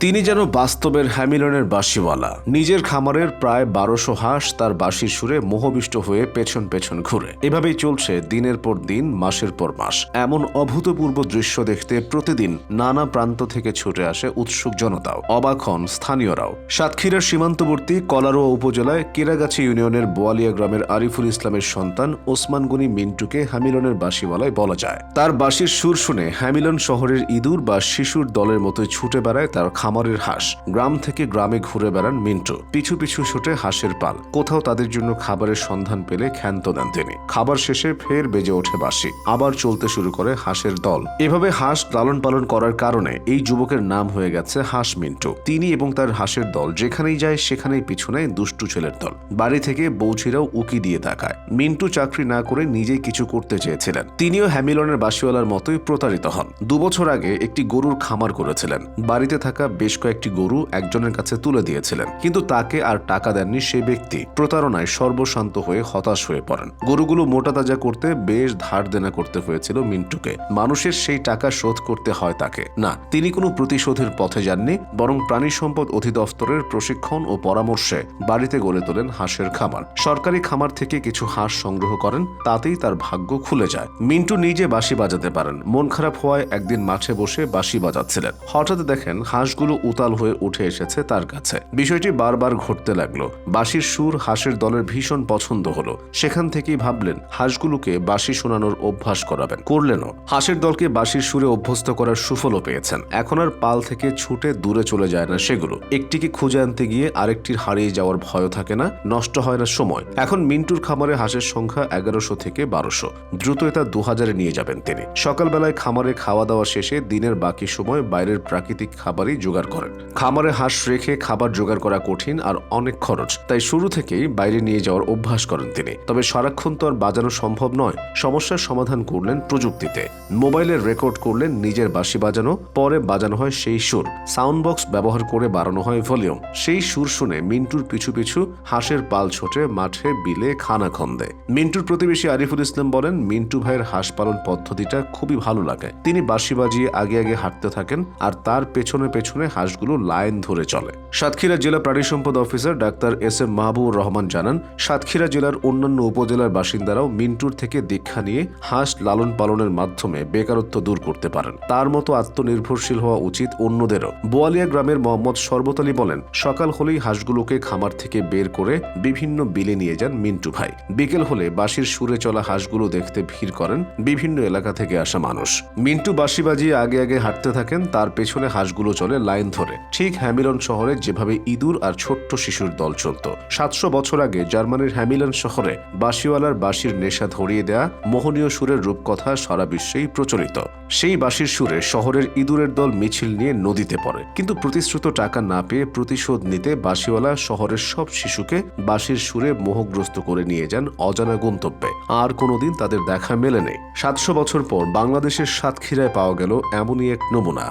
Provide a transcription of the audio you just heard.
তিনি যেন বাস্তবের হ্যামিলনের বাঁশিওয়ালা। নিজের খামারের প্রায় বারোশো হাঁস তার বাঁশির সুরে মোহবিষ্ট হয়ে পেছন পেছন ঘুরে। এভাবেই চলছে দিনের পর দিন, মাসের পর মাস। এমন অভূতপূর্ব দৃশ্য দেখতে প্রতিদিন নানা প্রান্ত থেকে ছুটে আসে উৎসুক জনতাও। অবাক হন স্থানীয়রাও। সাতক্ষীরার সীমান্তবর্তী কলারোয়া উপজেলায় কেরাগাছি ইউনিয়নের বোয়ালিয়া গ্রামের আরিফুল ইসলামের সন্তান ওসমান গনি মিন্টুকে হ্যামিলনের বাঁশিওয়ালায় বলা যায়। তার বাঁশির সুর শুনে হ্যামিলন শহরের ইঁদুর বা শিশুর দলের মতো ছুটে বেড়ায় তার খামারের হাঁস। গ্রাম থেকে গ্রামে ঘুরে বেড়ান মিন্টু। পিছু পিছু ছুটে হাঁসের পাল। কোথাও তাদের জন্য খাবারের সন্ধান পেলে ক্ষান্ত দেন তিনি। খাবার শেষে ফের বেজে ওঠে বাসি আবার চলতে শুরু করে হাঁসের দল। এভাবে হাঁস লালন পালন করার কারণে এই যুবকের নাম হয়ে গেছে হাঁস মিন্টু। তিনি এবং তার হাঁসের দল যেখানেই যায় সেখানেই পিছু নেয় দুষ্টু ছেলের দল। বাড়ি থেকে বৌছিরাও উকি দিয়ে তাকায়। মিন্টু চাকরি না করে নিজেই কিছু করতে চেয়েছিলেন। তিনিও হ্যামিলনের বাসিওয়ালার মতোই প্রতারিত হন। দুবছর আগে একটি গরুর খামার করেছিলেন। বাড়িতে থাকা বেশ কয়েকটি গরু একজনের কাছে তুলে দিয়েছিলেন, কিন্তু তাকে আর টাকা দেননি সেই ব্যক্তি। প্রতারণায় সর্বশান্ত হয়ে হতাশ হয়ে পড়েন। গরুগুলো মোটা তাজা করতে বেশ ধার দেনা করতে হয়েছিল মিন্টুকে। মানুষের সেই টাকা শোধ করতে হয় তাকে। না, তিনি কোনো প্রতিশোধের পথে যাননি, বরং প্রাণী সম্পদ অধিদপ্তরের প্রশিক্ষণ ও পরামর্শে বাড়িতে গড়ে তোলেন হাঁসের খামার। সরকারি খামার থেকে কিছু হাঁস সংগ্রহ করেন, তাতেই তার ভাগ্য খুলে যায়। মিন্টু নিজে বাঁশি বাজাতে পারেন। মন খারাপ হওয়ায় একদিন মাঠে বসে বাঁশি বাজাচ্ছিলেন। হঠাৎ দেখেন হাঁসগুলো উতাল হয়ে উঠে এসেছে তার কাছে। বিষয়টি বারবার ঘটতে লাগল। বাঁশির সুর হাঁসের দলের ভীষণ পছন্দ হলো। সেখান থেকেই ভাবলেন, হাঁসগুলোকে বাঁশি শোনানোর অভ্যাস করাবেন। করলেনও। হাঁসের দলকে বাঁশির সুরে অভ্যস্ত করার সুফলও পেয়েছেন। এখন আর পাল থেকে ছুটে দূরে চলে যায় না সেগুলো। একটিকে খুঁজে আনতে গিয়ে আরেকটির হারিয়ে যাওয়ার ভয় থাকে না, নষ্ট হয় না সময়। এখন মিন্টুর খামারে হাঁসের সংখ্যা এগারোশো থেকে বারোশো। দ্রুত এটা দু হাজারে নিয়ে যাবেন তিনি। সকালবেলায় খামারে খাওয়া দাওয়া শেষে দিনের বাকি সময় বাইরের প্রাকৃতিক খাবারই জোগাড় করেন। খামারে হাঁস রেখে খাবার জোগাড় করা কঠিন আর অনেক খরচ। তাই শুরু থেকেই বাইরে নিয়ে যাওয়ার অভ্যাস করেন তিনি। তবে সারাক্ষণ তো আর বাজানো সম্ভব নয়। সমস্যার সমাধান করলেন প্রযুক্তিতে। মোবাইলের রেকর্ড করলেন নিজের বাঁশি বাজানো, পরে বাজানো হয় সেই সুর। সাউন্ড বক্স ব্যবহার করে বাড়ানো হয় ভলিউম। সেই সুর শুনে মিন্টুর পিছু পিছু হাঁসের পাল ছোটে, মাঠে বিলে খানা খন্দে। মিন্টুর প্রতিবেশী আরিফুল ইসলাম বলেন, মিন্টু ভাইয়ের হাঁস পালন পদ্ধতিটা খুবই ভালো লাগে। তিনি বাঁশি বাজিয়ে আগে আগে হাঁটতে থাকেন আর তার পেছনে পেছনে হাঁসগুলো লাইন ধরে চলে। সাতক্ষীরা জেলা প্রাণী সম্পদ officer doctor S M Mahbubur Rahman জানান, সাতক্ষীরা জেলার অন্যান্য উপজেলার বাসিন্দারাও মিন্টুর থেকে দীক্ষা নিয়ে হাঁস লালন পালনের মাধ্যমে বেকারত্ব দূর করতে পারেন। তার মতো আত্মনির্ভরশীল হওয়া উচিত অন্যদেরও। বোয়ালিয়া গ্রামের মোহাম্মদ শরবত আলী বলেন, সকাল হলেই হাঁসগুলোকে খামার থেকে বের করে বিভিন্ন বিলে নিয়ে যান মিন্টু ভাই। বিকেল হলে বাঁশির সুরে চলা হাঁসগুলো দেখতে ভিড় করেন বিভিন্ন এলাকা থেকে আসা মানুষ। মিন্টু বাঁশি বাজিয়ে আগে আগে হাঁটতে থাকেন, তার পেছনে হাঁসগুলো চলে লাইন ধরে। ঠিক হ্যামিলন শহরে যেভাবে ইঁদুর আর ছোট্ট শিশুর দল চলত, সাতশো বছর আগে জার্মানির হ্যামিলন শহরে বাঁশিওয়ালার বাঁশির নেশা ধরিয়ে দেয়া মোহনীয় সুরের রূপকথা সারা বিশ্বেই প্রচলিত। সেই বাঁশির সুরে শহরের ইঁদুরের দল মিছিল নিয়ে নদীতে পড়ে। কিন্তু প্রতিশ্রুত টাকা না পেয়ে প্রতিশোধ নিতে বাঁশিওয়ালা শহরের সব শিশুকে বাঁশির সুরে মোহগ্রস্ত করে নিয়ে যান অজানা গন্তব্যে। আর কোনোদিন তাদের দেখা মেলেনি সাতশো বছর পর বাংলাদেশের সাতক্ষীরায় পাওয়া গেল এমনই এক নমুনা।